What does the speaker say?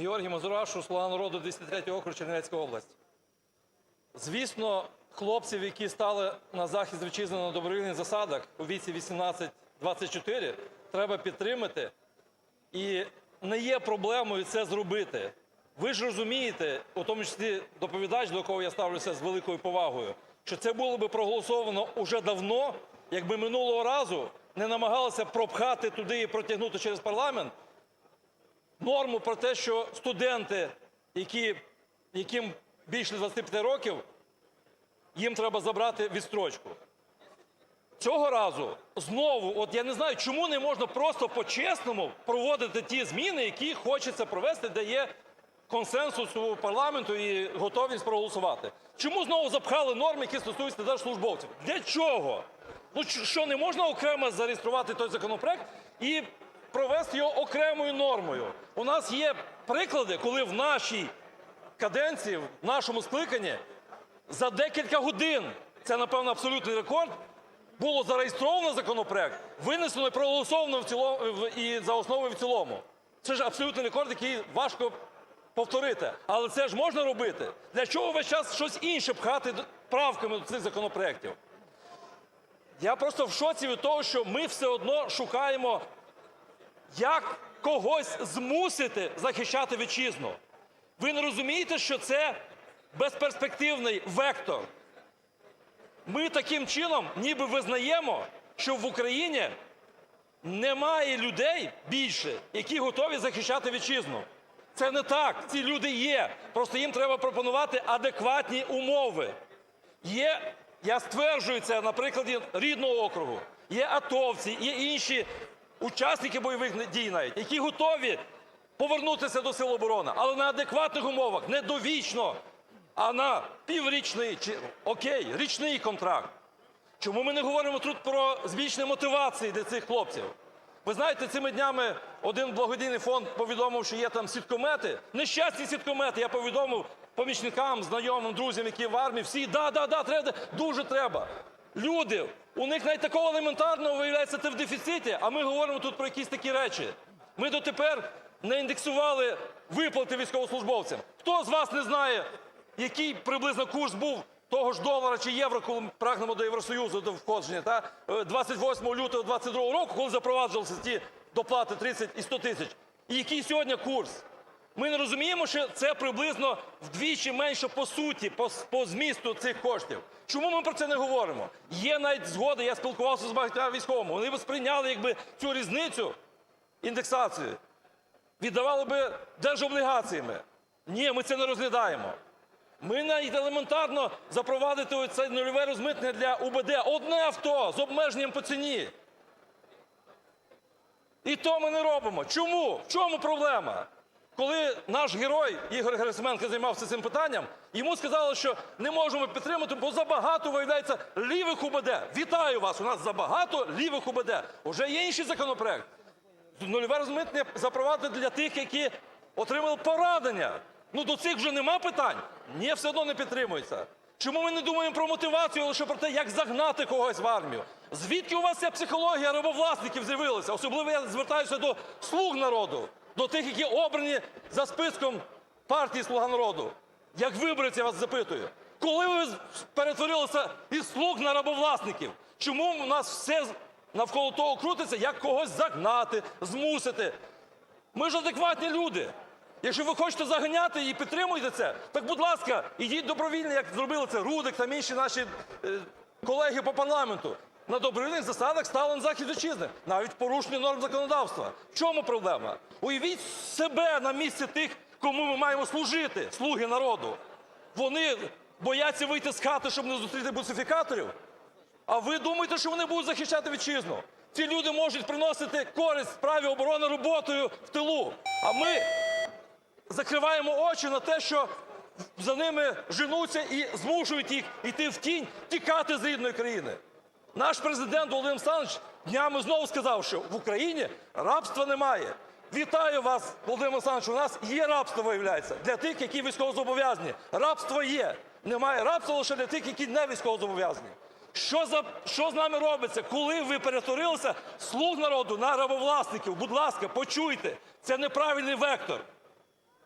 Георгій Мазурашу, Слуга народу 203 округ Чернівецька область. Звісно, хлопців, які стали на захист вітчизни на добровільних засадах у віці 18-24, треба підтримати. І не є проблемою це зробити. Ви ж розумієте, у тому числі доповідач, до кого я ставлюся з великою повагою, що це було би проголосовано уже давно, якби минулого разу не намагалися пропхати туди і протягнути через парламент норму про те, що студенти, які, яким більше 25 років, їм треба забрати відстрочку. Цього разу знову, от я не знаю, чому не можна просто по-чесному проводити ті зміни, які хочеться провести, де є консенсус у парламенту і готовність проголосувати. Чому знову запхали норми, які стосуються держслужбовців? Для чого? Ну що не можна окремо зареєструвати той законопроект і провести його окремою нормою? У нас є приклади, коли в нашій каденції, в нашому скликанні за декілька годин, це, напевно, абсолютний рекорд, було зареєстровано законопроект, винесено і проголосовано в цілому і за основу і в цілому. Це ж абсолютний рекорд, який важко повторити. Але це ж можна робити. Для чого весь час щось інше пхати правками до цих законопроєктів? Я просто в шоці від того, що ми все одно шукаємо, як когось змусити захищати вітчизну. Ви не розумієте, що це безперспективний вектор. Ми таким чином ніби визнаємо, що в Україні немає людей більше, які готові захищати вітчизну. Це не так. Ці люди є. Просто їм треба пропонувати адекватні умови. Є, я стверджую це на прикладі рідного округу. Є атовці, є інші учасники бойових дій навіть, які готові повернутися до сил оборони, але на адекватних умовах, не довічно, а на піврічний чи окей, річний контракт. Чому ми не говоримо тут про збільшення мотивації для цих хлопців? Ви знаєте, цими днями один благодійний фонд повідомив, що є там сіткомети. Нещасні сіткомети. Я повідомив помічникам, знайомим, друзям, які в армії, всі да, да, да, треба, дуже треба. Люди, у них навіть такого елементарного виявляється це в дефіциті, а ми говоримо тут про якісь такі речі. Ми дотепер не індексували виплати військовослужбовцям. Хто з вас не знає, який приблизно курс був того ж долара чи євро, коли ми прагнемо до Євросоюзу до входження, та Е, 28 лютого 22 року, коли запроваджувалися ті доплати 30 і 100 тисяч. І який сьогодні курс? Ми не розуміємо, що це приблизно вдвічі менше по суті, по, по змісту цих коштів. Чому ми про це не говоримо? Є навіть згода, я спілкувався з багатьма військовими. Вони б сприйняли якби цю різницю індексацію, віддавали би держоблігаціями. Ні, ми це не розглядаємо. Ми навіть елементарно запровадити це нульове розмитнення для УБД. Одне авто з обмеженням по ціні. І то ми не робимо. Чому? В чому проблема? Коли наш герой Ігор Герасименко займався цим питанням, йому сказали, що не можемо підтримати, бо забагато виявляється лівих УБД. Вітаю вас! У нас забагато лівих УБД. Уже є інший законопроект. Нульове розмитнення запровадити для тих, які отримали поранення. Ну до цих вже нема питань. Ні, все одно не підтримується. Чому ми не думаємо про мотивацію, лише про те, як загнати когось в армію? Звідки у вас ця психологія рабовласників з'явилася? Особливо я звертаюся до слуг народу, до тих, які обрані за списком партії Слуга народу. Як виборець, я вас запитую, коли ви перетворилися із слуг на рабовласників? Чому у нас все навколо того крутиться, як когось загнати, змусити? Ми ж адекватні люди. Якщо ви хочете заганяти і підтримуєте це, так будь ласка, ідіть добровільно, як зробили це Рудик та інші наші е, колеги по парламенту. На добровільних засадах стали на захист вітчизни, навіть порушення норм законодавства. В чому проблема? Уявіть себе на місці тих, кому ми маємо служити, слуги народу. Вони бояться вийти з хати, щоб не зустріти бусифікаторів. А ви думаєте, що вони будуть захищати вітчизну? Ці люди можуть приносити користь справі оборони роботою в тилу. А ми закриваємо очі на те, що за ними женуться і змушують їх йти в тінь, тікати з рідної країни. Наш президент Володимир Олександрович днями знову сказав, що в Україні рабства немає. Вітаю вас, Володимир Олександрович, у нас є рабство, виявляється, для тих, які військовозобов'язані. Рабство є. Немає рабства лише для тих, які не військовозобов'язані. Що, за, що з нами робиться, коли ви перетворилися слуг народу на рабовласників? Будь ласка, почуйте, це неправильний вектор.